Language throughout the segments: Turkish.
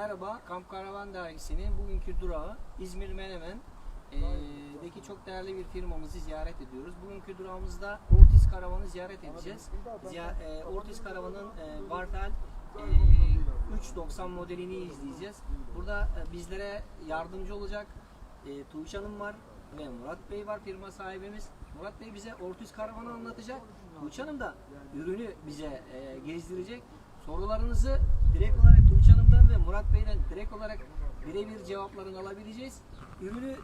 Merhaba, Kamp Karavan Dairesi'nin bugünkü durağı İzmir Menemen. Ee, deki çok değerli bir firmamızı ziyaret ediyoruz. Bugünkü durağımızda Ortiz Karavan'ı ziyaret edeceğiz. E, Ortiz Karavan'ın e, Vartel e, 390 modelini izleyeceğiz. Burada e, bizlere yardımcı olacak e, Tuğç Hanım var ve Murat Bey var firma sahibimiz. Murat Bey bize Ortiz Karavan'ı anlatacak. Tuğç Hanım da ürünü bize e, gezdirecek. Sorularınızı direkt olarak Tuğç Hanım'dan ve Murat Bey'den direkt olarak birebir cevaplarını alabileceğiz. Ürünü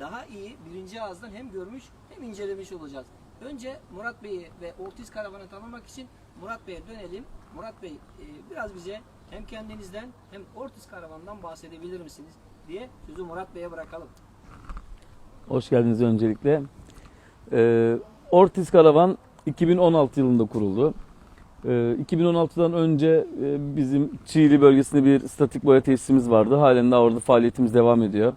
daha iyi birinci ağızdan hem görmüş hem incelemiş olacağız. Önce Murat Bey'i ve Ortiz Karavan'ı tanımak için Murat Bey'e dönelim. Murat Bey e, biraz bize hem kendinizden hem Ortiz Karavan'dan bahsedebilir misiniz diye sözü Murat Bey'e bırakalım. Hoş geldiniz öncelikle. Ee, Ortiz Karavan 2016 yılında kuruldu. Ee, 2016'dan önce e, bizim Çiğli bölgesinde bir statik boya tesisimiz vardı. Halen daha orada faaliyetimiz devam ediyor.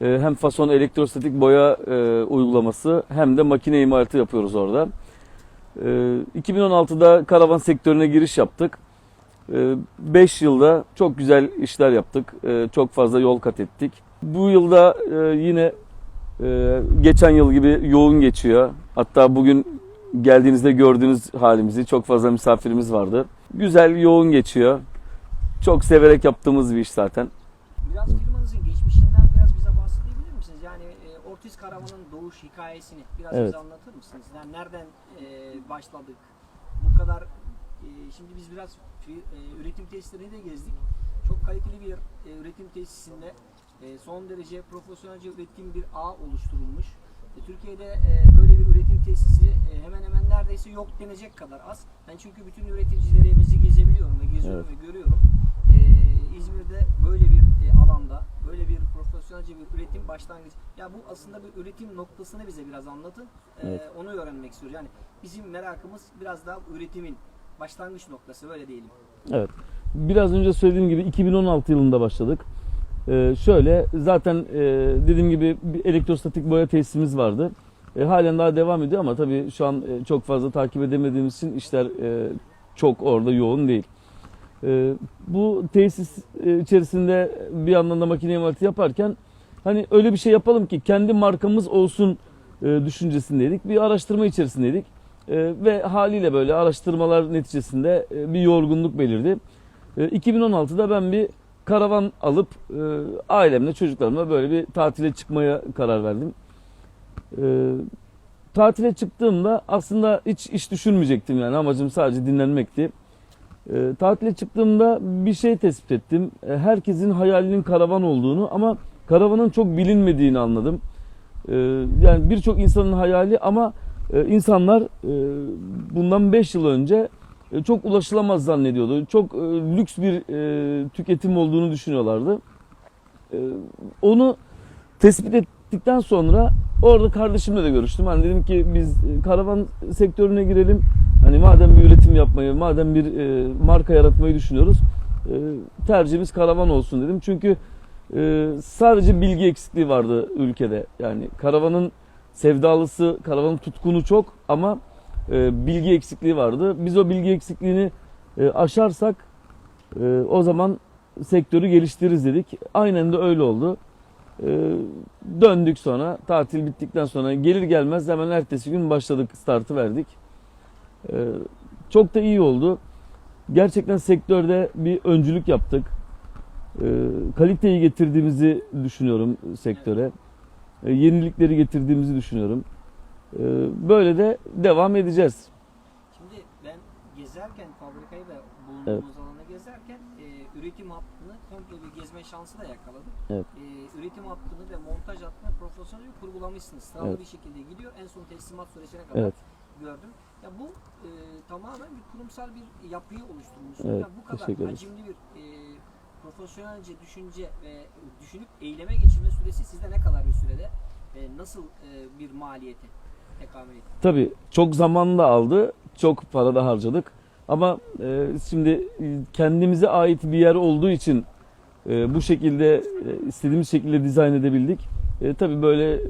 Ee, hem fason elektrostatik boya e, uygulaması hem de makine imalatı yapıyoruz orada. Ee, 2016'da karavan sektörüne giriş yaptık. 5 yılda çok güzel işler yaptık. Ee, çok fazla yol kat ettik. Bu yılda e, yine ee, geçen yıl gibi yoğun geçiyor. Hatta bugün geldiğinizde gördüğünüz halimizi çok fazla misafirimiz vardı. Güzel, yoğun geçiyor. Çok severek yaptığımız bir iş zaten. Biraz firmanızın geçmişinden biraz bize bahsedebilir misiniz? Yani e, Ortiz Karavan'ın doğuş hikayesini biraz Evet. bize anlatır mısınız? Yani nereden e, başladık? Bu kadar e, şimdi biz biraz e, üretim tesislerini de gezdik. Çok kaliteli bir e, üretim tesisinde e, son derece profesyonelce ürettiğim bir ağ oluşturulmuş. E, Türkiye'de e, böyle bir üretim tesisi e, hemen hemen neredeyse yok denecek kadar az. Ben çünkü bütün üreticilerimizi gezebiliyorum ve geziyorum ve görüyorum. E, İzmir'de böyle bir e, alanda, böyle bir profesyonelce bir üretim başlangıcı. Ya bu aslında bir üretim noktasını bize biraz anlatın. E, Evet. Onu öğrenmek istiyoruz. Yani bizim merakımız biraz daha üretimin başlangıç noktası öyle diyelim. Evet. Biraz önce söylediğim gibi 2016 yılında başladık. Ee, şöyle zaten e, dediğim gibi bir elektrostatik boya tesisimiz vardı. E, halen daha devam ediyor ama tabii şu an e, çok fazla takip edemediğimiz için işler e, çok orada yoğun değil. E, bu tesis e, içerisinde bir yandan da makine imalatı yaparken hani öyle bir şey yapalım ki kendi markamız olsun e, düşüncesindeydik. Bir araştırma içerisindeydik. E, ve haliyle böyle araştırmalar neticesinde e, bir yorgunluk belirdi. E, 2016'da ben bir karavan alıp e, ailemle çocuklarımla böyle bir tatile çıkmaya karar verdim. E, tatile çıktığımda aslında hiç iş düşünmeyecektim yani amacım sadece dinlenmekti. E, tatile çıktığımda bir şey tespit ettim. E, herkesin hayalinin karavan olduğunu ama karavanın çok bilinmediğini anladım. E, yani birçok insanın hayali ama e, insanlar e, bundan 5 yıl önce çok ulaşılamaz zannediyordu. Çok e, lüks bir e, tüketim olduğunu düşünüyorlardı. E, onu tespit ettikten sonra orada kardeşimle de görüştüm. Hani dedim ki biz e, karavan sektörüne girelim. Hani madem bir üretim yapmayı, madem bir e, marka yaratmayı düşünüyoruz. e, tercihimiz karavan olsun dedim. Çünkü e, sadece bilgi eksikliği vardı ülkede. Yani karavanın sevdalısı, karavanın tutkunu çok ama e, bilgi eksikliği vardı. Biz o bilgi eksikliğini e, aşarsak e, o zaman sektörü geliştiririz dedik. Aynen de öyle oldu. Döndük sonra tatil bittikten sonra gelir gelmez hemen ertesi gün başladık startı verdik. Çok da iyi oldu. Gerçekten sektörde bir öncülük yaptık. Kaliteyi getirdiğimizi düşünüyorum sektöre. Yenilikleri getirdiğimizi düşünüyorum. E, böyle de devam edeceğiz. Şimdi ben gezerken fabrikayı ve bulunduğumuz alanı gezerken e, üretim hattını komple bir gezme şansı da yakaladım. Evet. E, üretim hattını ve montaj hattını profesyonel kurgulamışsınız. Sıralı Evet. bir şekilde gidiyor. En son teslimat sürecine kadar Evet. gördüm. Ya bu e, tamamen bir kurumsal bir yapıyı oluşturmuşsunuz. Evet, Ya bu kadar teşekkür ederim. hacimli bir e, profesyonelce düşünce ve düşünüp eyleme geçirme süresi sizde ne kadar bir sürede e, nasıl e, bir etti? Tabii çok zaman da aldı, çok para da harcadık. Ama e, şimdi e, kendimize ait bir yer olduğu için e, bu şekilde e, istediğimiz şekilde dizayn edebildik. E, tabii böyle e,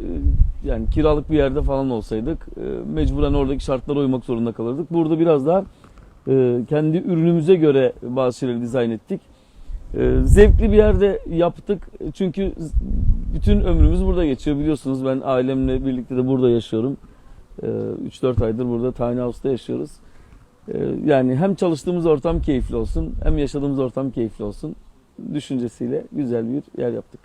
yani kiralık bir yerde falan olsaydık e, mecburen oradaki şartlara uymak zorunda kalırdık. Burada biraz daha e, kendi ürünümüze göre bazı şeyleri dizayn ettik. Ee, zevkli bir yerde yaptık çünkü bütün ömrümüz burada geçiyor biliyorsunuz ben ailemle birlikte de burada yaşıyorum. Ee, 3-4 aydır burada Tiny House'da yaşıyoruz. Ee, yani hem çalıştığımız ortam keyifli olsun hem yaşadığımız ortam keyifli olsun düşüncesiyle güzel bir yer yaptık.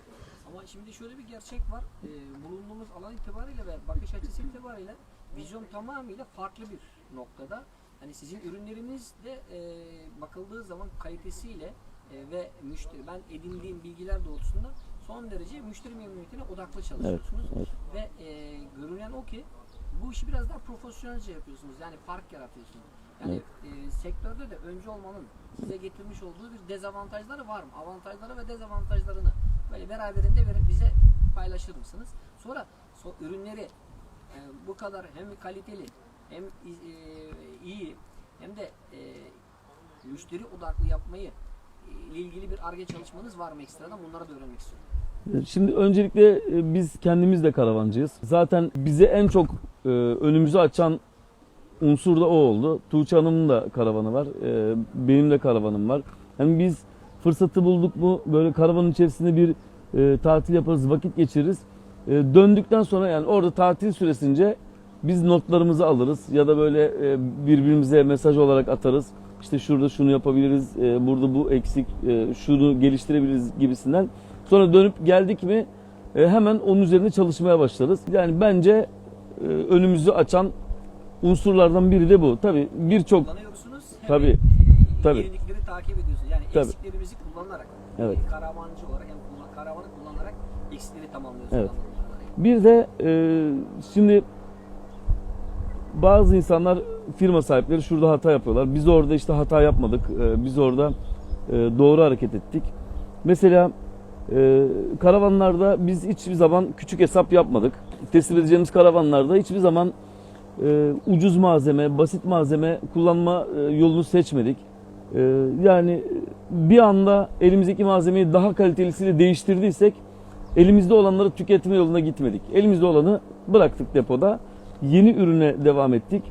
Ama şimdi şöyle bir gerçek var. Ee, bulunduğumuz alan itibariyle ve bakış açısı itibariyle vizyon tamamıyla farklı bir noktada. Hani sizin ürünleriniz de e, bakıldığı zaman kalitesiyle e, ve müşteri ben edindiğim bilgiler doğrultusunda son derece müşteri memnuniyetine odaklı çalışıyorsunuz. evet. Ve e, görünen o ki bu işi biraz daha profesyonelce yapıyorsunuz. Yani fark yaratıyorsunuz. Yani e, sektörde de önce olmanın size getirmiş olduğu bir dezavantajları var mı? Avantajları ve dezavantajlarını böyle beraberinde verip bize paylaşır mısınız? Sonra so- ürünleri e, bu kadar hem kaliteli hem e, iyi hem de e, müşteri odaklı yapmayı e, ile ilgili bir arge çalışmanız var mı ekstradan? Bunları da öğrenmek istiyorum. Şimdi öncelikle e, biz kendimiz de karavancıyız. Zaten bize en çok e, önümüzü açan unsur da o oldu. Tuğçe Hanım'ın da karavanı var. e, Benim de karavanım var. Hem biz fırsatı bulduk mu böyle karavanın içerisinde bir e, tatil yaparız, vakit geçiririz. E, Döndükten sonra yani orada tatil süresince biz notlarımızı alırız ya da böyle e, birbirimize mesaj olarak atarız. İşte şurada şunu yapabiliriz, e, burada bu eksik, e, şunu geliştirebiliriz gibisinden. Sonra dönüp geldik mi e, hemen onun üzerine çalışmaya başlarız. Yani bence önümüzü açan unsurlardan biri de bu. Tabii birçok e, tabii. Yenilikleri takip ediyorsunuz. Yani Tabii. eksiklerimizi kullanarak. Evet. e, Karavancı olarak kullan- karavanı kullanarak eksikleri tamamlıyorsunuz. Evet. Bir de e, şimdi bazı insanlar firma sahipleri şurada hata yapıyorlar. Biz orada işte hata yapmadık. E, biz orada e, doğru hareket ettik. Mesela e, karavanlarda biz hiçbir zaman küçük hesap yapmadık. Teslim edeceğimiz karavanlarda hiçbir zaman e, ucuz malzeme, basit malzeme kullanma e, yolunu seçmedik. E, yani bir anda elimizdeki malzemeyi daha kalitelisiyle değiştirdiysek elimizde olanları tüketme yoluna gitmedik. Elimizde olanı bıraktık depoda. Yeni ürüne devam ettik.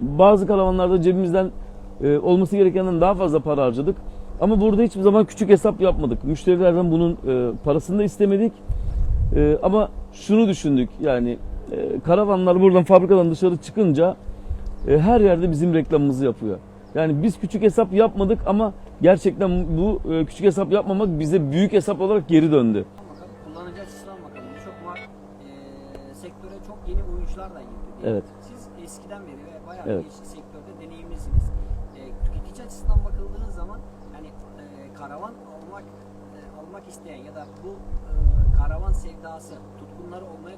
Bazı karavanlarda cebimizden e, olması gerekenden daha fazla para harcadık. Ama burada hiçbir zaman küçük hesap yapmadık. Müşterilerden bunun e, parasını da istemedik. E, ama şunu düşündük yani e, karavanlar buradan fabrikadan dışarı çıkınca e, her yerde bizim reklamımızı yapıyor. Yani biz küçük hesap yapmadık ama gerçekten bu e, küçük hesap yapmamak bize büyük hesap olarak geri döndü. Bakalım kullanıcı açısından bakalım. Birçok var. E, sektöre çok yeni oyuncular da girdi. Evet. Siz eskiden beri ve bayağı Evet. bir işte sektörde deneyimlisiniz. E, tüketici açısından bakıldığı zaman hani e, karavan almak e, almak isteyen ya da bu e, karavan sevdası, tutkunları olmaya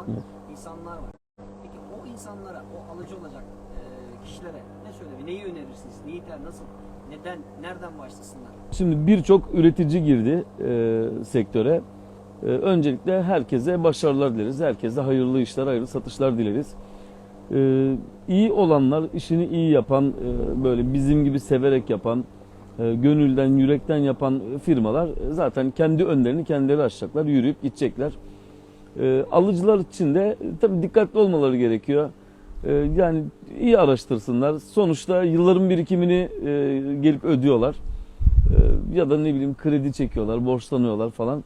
olan insanlar var. Peki o insanlara, o alıcı olacak e, kişilere ne söylemek, neyi önerirsiniz? Neyi ter, nasıl, neden, nereden başlasınlar? Şimdi birçok üretici girdi e, sektöre. E, öncelikle herkese başarılar dileriz. Herkese hayırlı işler, hayırlı satışlar dileriz. E, iyi olanlar, işini iyi yapan, e, böyle bizim gibi severek yapan, gönülden, yürekten yapan firmalar zaten kendi önlerini kendileri açacaklar, yürüyüp gidecekler. E, alıcılar için de e, tabii dikkatli olmaları gerekiyor. E, yani iyi araştırsınlar. Sonuçta yılların birikimini e, gelip ödüyorlar. Ee, ya da ne bileyim kredi çekiyorlar, borçlanıyorlar falan.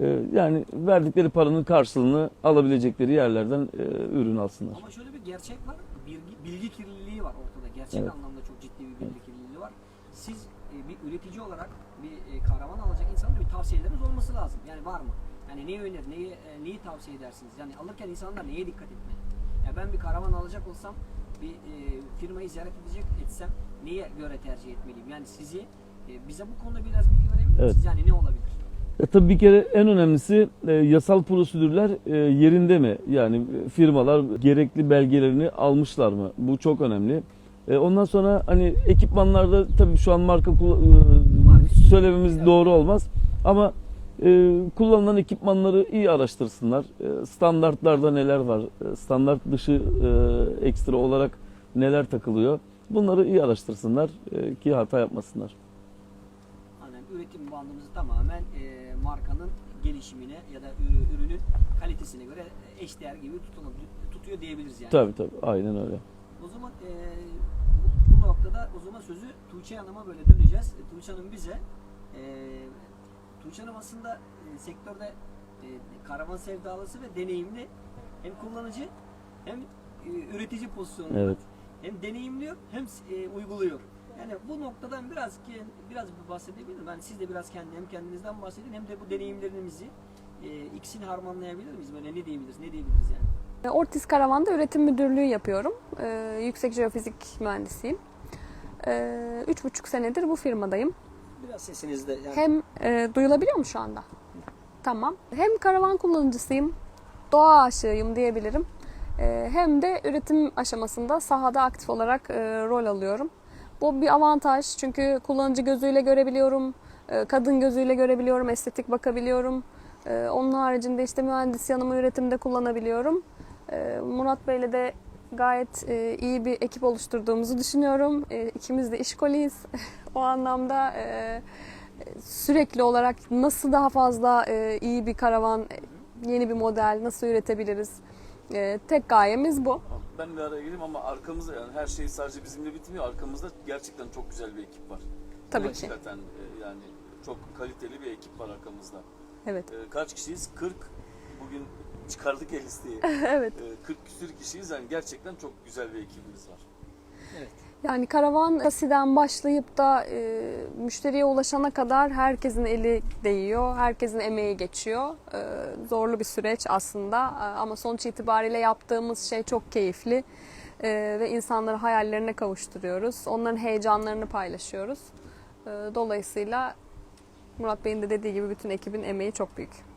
Ee, Yani verdikleri paranın karşılığını alabilecekleri yerlerden e, ürün alsınlar. Ama şöyle bir gerçek var. Bilgi, bilgi kirliliği var ortada. Gerçek Evet. anlamda çok ciddi bir bilgi kirliliği var. Siz e, bir üretici olarak bir e, karavan alacak insanın da bir tavsiyeleriniz olması lazım. Yani var mı? Yani neyi önerir, neyi, e, neyi tavsiye edersiniz? Yani alırken insanlar neye dikkat etmeli? Ya ben bir karavan alacak olsam, bir e, firmayı ziyaret edecek etsem neye göre tercih etmeliyim? Yani sizi e, bize bu konuda biraz bilgi verebilir Evet. misiniz? Yani ne olabilir? E, tabii bir kere en önemlisi e, yasal prosedürler e, yerinde mi? Yani e, firmalar gerekli belgelerini almışlar mı? Bu çok önemli. E, ondan sonra hani ekipmanlarda tabii şu an marka e, söylememiz doğru olmaz. Ama e, kullanılan ekipmanları iyi araştırsınlar. E, standartlarda neler var? E, standart dışı e, ekstra olarak neler takılıyor? Bunları iyi araştırsınlar e, ki hata yapmasınlar. Hani üretim bandımızı tamamen e, markanın gelişimine ya da ürü- ürünün kalitesine göre eşdeğer gibi tutuyor diyebiliriz yani. Tabii tabii aynen öyle. O zaman e, bu, bu noktada o zaman sözü Tuğçe Hanım'a böyle döneceğiz. E, Tuğçe Hanım bize E, Tuğçe Hanım aslında e, sektörde e, karavan sevdalısı ve deneyimli hem kullanıcı hem e, üretici pozisyonunda. Evet. Hem deneyimliyor hem e, uyguluyor. Yani bu noktadan biraz ki biraz bir bahsedebilir miyim? Yani siz de biraz kendi hem kendinizden bahsedin hem de bu deneyimlerinizi e, ikisini harmanlayabilir miyiz? Böyle ne diyebiliriz? Ne diyebiliriz yani? E, Ortiz Karavan'da üretim müdürlüğü yapıyorum. Ee, yüksek jeofizik mühendisiyim. Ee, üç buçuk senedir bu firmadayım. Biraz sesinizde yani Hem e, duyulabiliyor mu şu anda? Tamam. Hem karavan kullanıcısıyım, doğa aşığıyım diyebilirim. Ee, hem de üretim aşamasında sahada aktif olarak e, rol alıyorum. Bu bir avantaj çünkü kullanıcı gözüyle görebiliyorum, e, kadın gözüyle görebiliyorum, estetik bakabiliyorum. E, onun haricinde işte mühendis yanımı üretimde kullanabiliyorum. E, Murat Bey'le de gayet e, iyi bir ekip oluşturduğumuzu düşünüyorum. E, ikimiz de işkoliyiz. o anlamda e, sürekli olarak nasıl daha fazla e, iyi bir karavan, e, yeni bir model nasıl üretebiliriz? E, tek gayemiz bu. Ben bir araya gireyim ama arkamızda yani her şey sadece bizimle bitmiyor. Arkamızda gerçekten çok güzel bir ekip var. Tabii ki. Hakikaten e, yani çok kaliteli bir ekip var arkamızda. Evet. E, Kaç kişiyiz? 40. Bugün çıkardık el listeyi. evet. E, 40 küsür kişiyiz. Yani gerçekten çok güzel bir ekibimiz var. evet. Yani karavan kasiden başlayıp da e, müşteriye ulaşana kadar herkesin eli değiyor, herkesin emeği geçiyor. E, zorlu bir süreç aslında E, ama sonuç itibariyle yaptığımız şey çok keyifli E, ve insanları hayallerine kavuşturuyoruz. Onların heyecanlarını paylaşıyoruz. E, dolayısıyla Murat Bey'in de dediği gibi bütün ekibin emeği çok büyük.